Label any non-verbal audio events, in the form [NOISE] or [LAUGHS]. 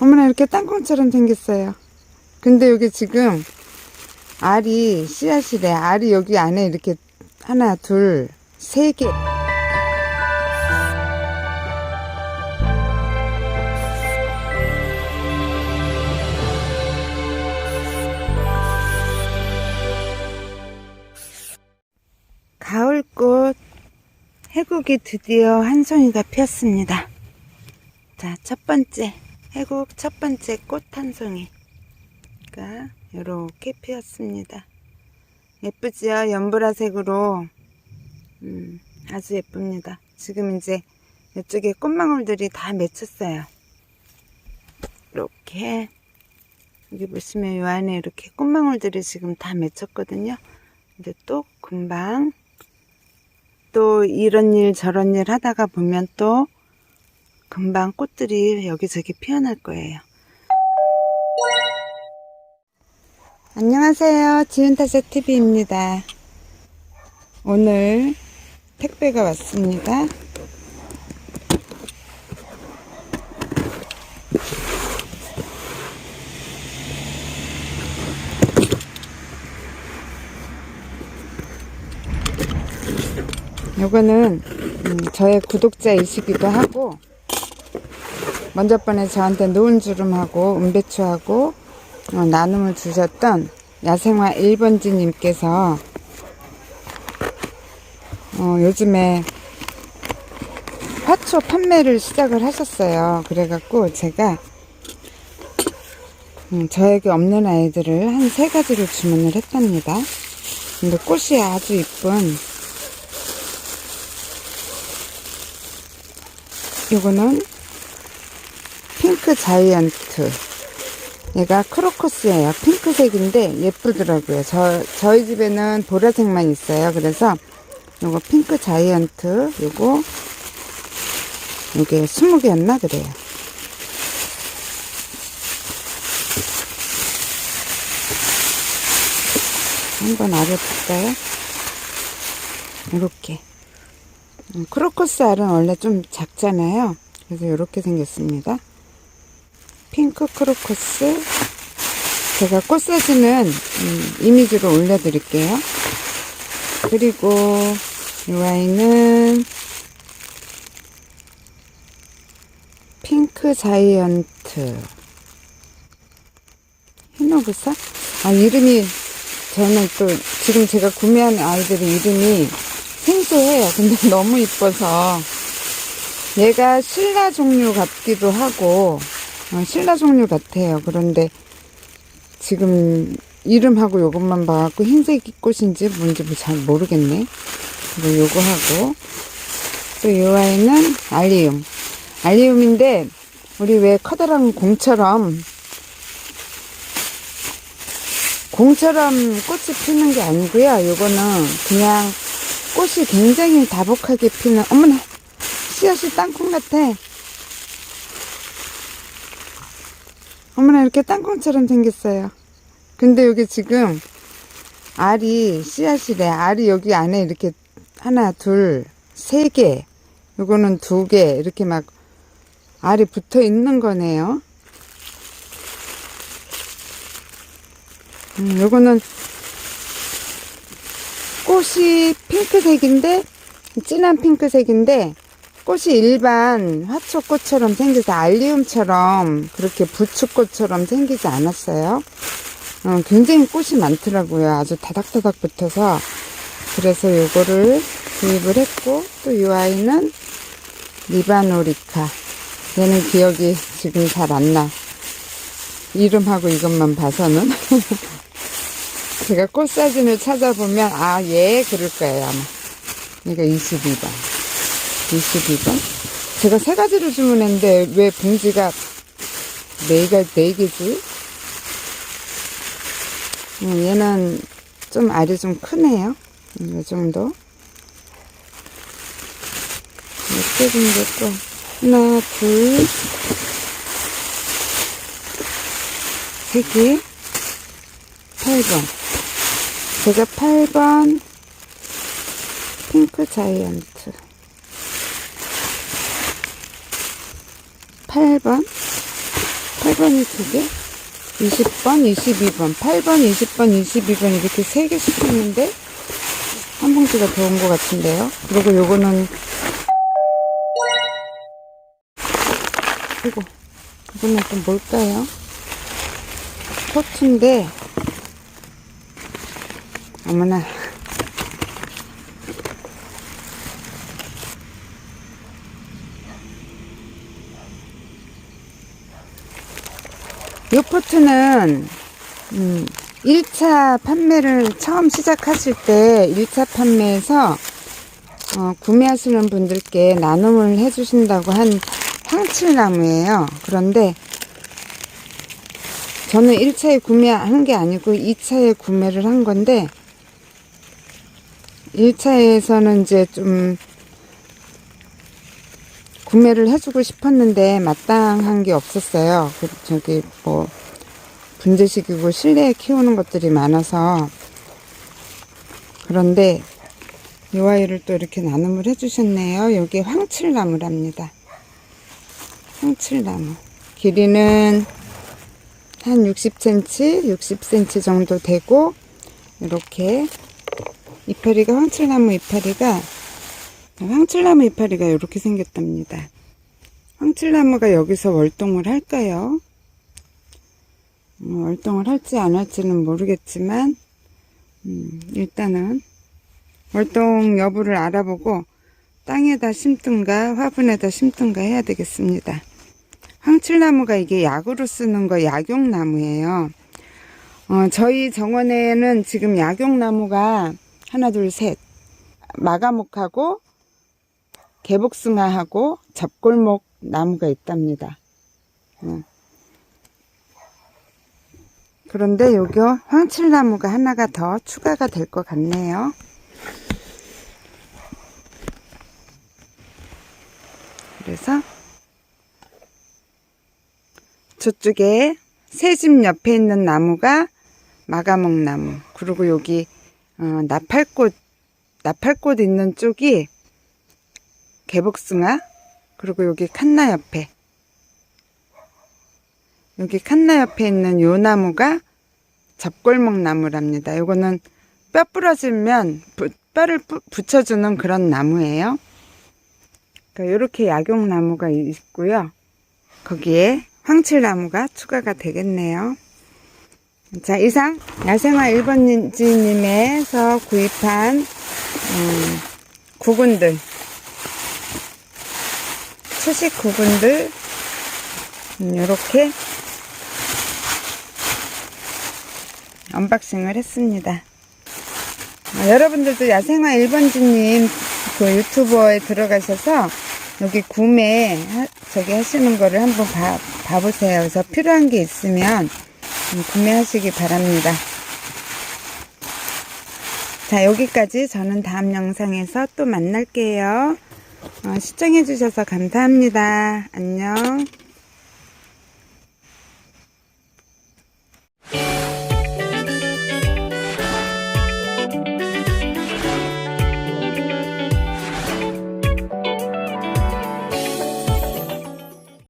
어머나 이렇게 땅콩처럼 생겼어요. 근데 여기 지금 알이 씨앗이래. 알이 여기 안에 이렇게 하나, 둘, 세 개. 가을꽃 해국이 드디어 한 송이가 피었습니다. 자, 첫 번째 해국 첫 번째 꽃 한 송이가 이렇게 피었습니다. 예쁘지요? 연보라색으로 음, 아주 예쁩니다. 지금 이제 이쪽에 꽃망울들이 다 맺혔어요. 이렇게 여기 보시면 요 안에 이렇게 꽃망울들이 지금 다 맺혔거든요. 근데 또 금방 또 이런 일 저런 일 하다가 보면 또 금방 꽃들이 여기저기 피어날 거예요. 안녕하세요. 지은타세 TV입니다. 오늘 택배가 왔습니다. 요거는 음, 저의 구독자이시기도 하고 먼저 번에 저한테 노은 주름하고 은배추하고 어, 나눔을 주셨던 야생화 1번지님께서 어, 요즘에 화초 판매를 시작을 하셨어요. 그래갖고 제가 음, 저에게 없는 아이들을 한 세 가지를 주문을 했답니다. 근데 꽃이 아주 이쁜 요거는 핑크 자이언트. 얘가 크로커스예요. 핑크색인데 예쁘더라고요. 저 저희 집에는 보라색만 있어요. 그래서 요거 핑크 자이언트 요거 이게 20개였나 그래요. 한번 알아볼까요? 이렇게 음, 크로커스 알은 원래 좀 작잖아요. 그래서 이렇게 생겼습니다. 핑크 크로커스. 제가 꽃 사진은 음, 이미지로 올려드릴게요. 그리고 이 아이는 핑크 자이언트. 히노부사? 아, 이름이 저는 또 지금 제가 구매한 아이들의 이름이 생소해요. 근데 [LAUGHS] 너무 이뻐서 얘가 신라 종류 같기도 하고 어, 신라 종류 같아요. 그런데 지금 이름하고 요것만 봐갖고 흰색 꽃인지 뭔지 뭐잘 모르겠네. 그리고 요거 하고 또이 아이는 알리움. 알리움인데 우리 왜 커다란 공처럼 공처럼 꽃이 피는 게 아니고요. 요거는 그냥 꽃이 굉장히 다복하게 피는 어머나 씨앗이 땅콩 같아 어머나 이렇게 땅콩처럼 생겼어요. 근데 여기 지금 알이 씨앗이래. 알이 여기 안에 이렇게 하나 둘 세 개. 요거는 두 개. 이렇게 막 알이 붙어 있는 거네요. 음, 요거는 꽃이 핑크색인데 진한 핑크색인데 꽃이 일반 화초꽃처럼 생겨서 알리움처럼 그렇게 부추꽃처럼 생기지 않았어요. 어, 굉장히 꽃이 많더라고요. 아주 다닥다닥 붙어서 그래서 요거를 구입을 했고 또 이 아이는 리바노리카 얘는 기억이 지금 잘 안 나. 이름하고 이것만 봐서는 [LAUGHS] 제가 꽃 사진을 찾아보면 아, 예, 그럴 거예요, 아마. 이거 22번. 22번? 제가 세 가지를 주문했는데 왜 봉지가 네 개, 네? 음, 얘는 좀 알이 좀 크네요. 음, 이 정도. 몇개 생겼고. 하나, 둘, 세 개. 8번. 제가 8번 핑크 자이언트 8번 8번이 두 개? 20번, 22번, 8번, 20번, 22번 이렇게 세 개씩 했는데 한 봉지가 더 온 것 같은데요. 그리고 요거는 이거 이거는 또 뭘까요? 토트인데 어머나 이 포트는 음, 1차 판매를 처음 시작하실 때 1차 판매에서 어, 구매하시는 분들께 나눔을 해주신다고 한 황칠나무예요. 그런데 저는 1차에 구매한 게 아니고 2차에 구매를 한 건데 1차에서는 이제 좀 구매를 해주고 싶었는데 마땅한 게 없었어요. 그 저기 뭐 분재식이고 실내에 키우는 것들이 많아서 그런데 이 아이를 또 이렇게 나눔을 해주셨네요. 여기 황칠나무랍니다. 황칠나무 길이는 한 60cm, 60cm 정도 되고 이렇게 이파리가 황칠나무 이파리가 황칠나무 이파리가 이렇게 생겼답니다. 황칠나무가 여기서 월동을 할까요? 어, 월동을 할지 안 할지는 모르겠지만 음, 일단은 월동 여부를 알아보고 땅에다 심든가 화분에다 심든가 해야 되겠습니다. 황칠나무가 이게 약으로 쓰는 거 약용나무예요. 어, 저희 정원에는 지금 약용나무가 하나, 둘, 셋. 마가목하고 개복숭아하고 잡골목 나무가 있답니다. 어. 그런데 여기 황칠나무가 하나가 더 추가가 될 것 같네요. 그래서 저쪽에 새집 옆에 있는 나무가 마가목 나무 그리고 여기 어, 나팔꽃 나팔꽃 있는 쪽이 개복숭아 그리고 여기 칸나 옆에 여기 칸나 옆에 있는 요 나무가 잡골목 나무랍니다. 요거는 뼈 부러지면 부- 뼈를 부- 붙여주는 그런 나무예요. 그러니까 이렇게 약용나무가 있고요. 거기에 황칠나무가 추가가 되겠네요. 자, 이상 야생화 1번지님에서 구입한 음, 구근들 초식 구근들 음, 이렇게 언박싱을 했습니다. 아, 여러분들도 야생화 1번지님 그 유튜버에 들어가셔서 여기 구매 하- 저기 하시는 거를 한번 봐, 봐보세요. 그래서 필요한 게 있으면 음, 구매하시기 바랍니다. 자, 여기까지 저는 다음 영상에서 또 만날게요. 어, 시청해주셔서 감사합니다. 안녕.